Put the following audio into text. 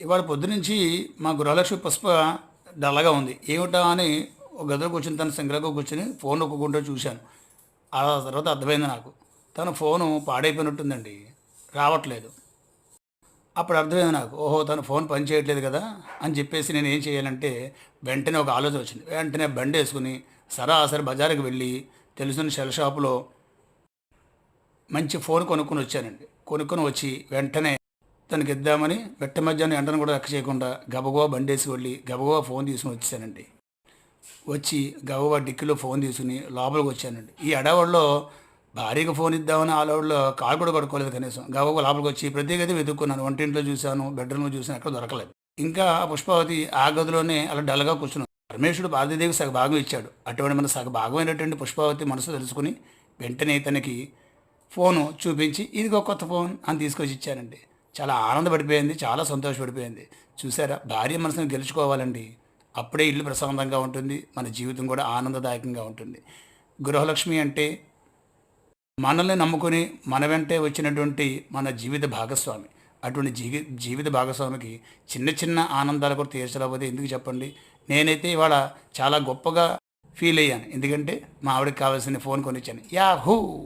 ఇవాళ పొద్దునుంచి మా గృహలక్ష్మి పుష్ప డల్లగా ఉంది. ఏమిటా అని ఒక గదిలో కూర్చుని తన సింగర్గా కూర్చుని ఫోన్ ఒక్కొక్కటో చూశాను. ఆ తర్వాత అర్థమైంది నాకు. తన ఫోను పాడైపోయినట్టుందండి. రావట్లేదు. అప్పుడు అర్థమైంది నాకు. ఓహో తన ఫోన్ పని చేయట్లేదు కదా అని చెప్పేసి నేను ఏం చేయాలంటే వెంటనే ఒక ఆలోచన వచ్చింది. వెంటనే బండి వేసుకుని సరాసరి బజారుకి వెళ్ళి తెలిసిన షెల్ షాపులో మంచి ఫోన్ కొనుక్కొని వచ్చానండి. కొనుక్కొని వచ్చి వెంటనే తనకి ఇద్దామని వెట్ట మధ్యాహ్నం ఎండను కూడా లెక్క చేయకుండా గబగబా బండేసి వెళ్ళి గబగబా ఫోన్ తీసుకుని వచ్చానండి వచ్చి గబగబా డిక్కీలో ఫోన్ తీసుకుని లోపలికి వచ్చానండి. ఈ అడవాళ్ళలో భార్యకు ఫోన్ ఇద్దామని ఆ కాల్ కాలు కూడా కొడుకోలేదు కనీసం. గబగబా లోపలికి వచ్చి ప్రతి గది వెతుక్కున్నాను. వంటింట్లో చూశాను బెడ్రూమ్లో చూశాను అక్కడ దొరకలేదు. ఇంకా పుష్పావతి ఆ గదిలోనే అలా డల్గా కూర్చున్నాను పరమేశ్వరుడు పార్వతీదేవికి సగ భాగం ఇచ్చాడు. అటువంటి మన సగ భాగమైనటువంటి పుష్పావతి మనసు తెలుసుకుని వెంటనే తనకి ఫోను చూపించి ఇదిగో కొత్త ఫోన్ అని తీసుకొచ్చి ఇచ్చానండి. చాలా ఆనందపడిపోయింది చాలా సంతోషపడిపోయింది. చూసారా? భార్య మనసును గెలుచుకోవాలండి. అప్పుడే ఇల్లు ప్రశాంతంగా ఉంటుంది మన జీవితం కూడా ఆనందదాయకంగా ఉంటుంది. గృహలక్ష్మి అంటే మనల్ని నమ్ముకొని మన వెంటే వచ్చినటువంటి మన జీవిత భాగస్వామి. అటువంటి జీవి జీవిత భాగస్వామికి చిన్న చిన్న ఆనందాలు కూడా తీర్చలేకపోతే ఎందుకు చెప్పండి? నేనైతే ఇవాళ చాలా గొప్పగా ఫీల్ అయ్యాను. ఎందుకంటే మా ఆవిడకి కావాల్సిన ఫోన్ కొనిచ్చాను. యాహూ!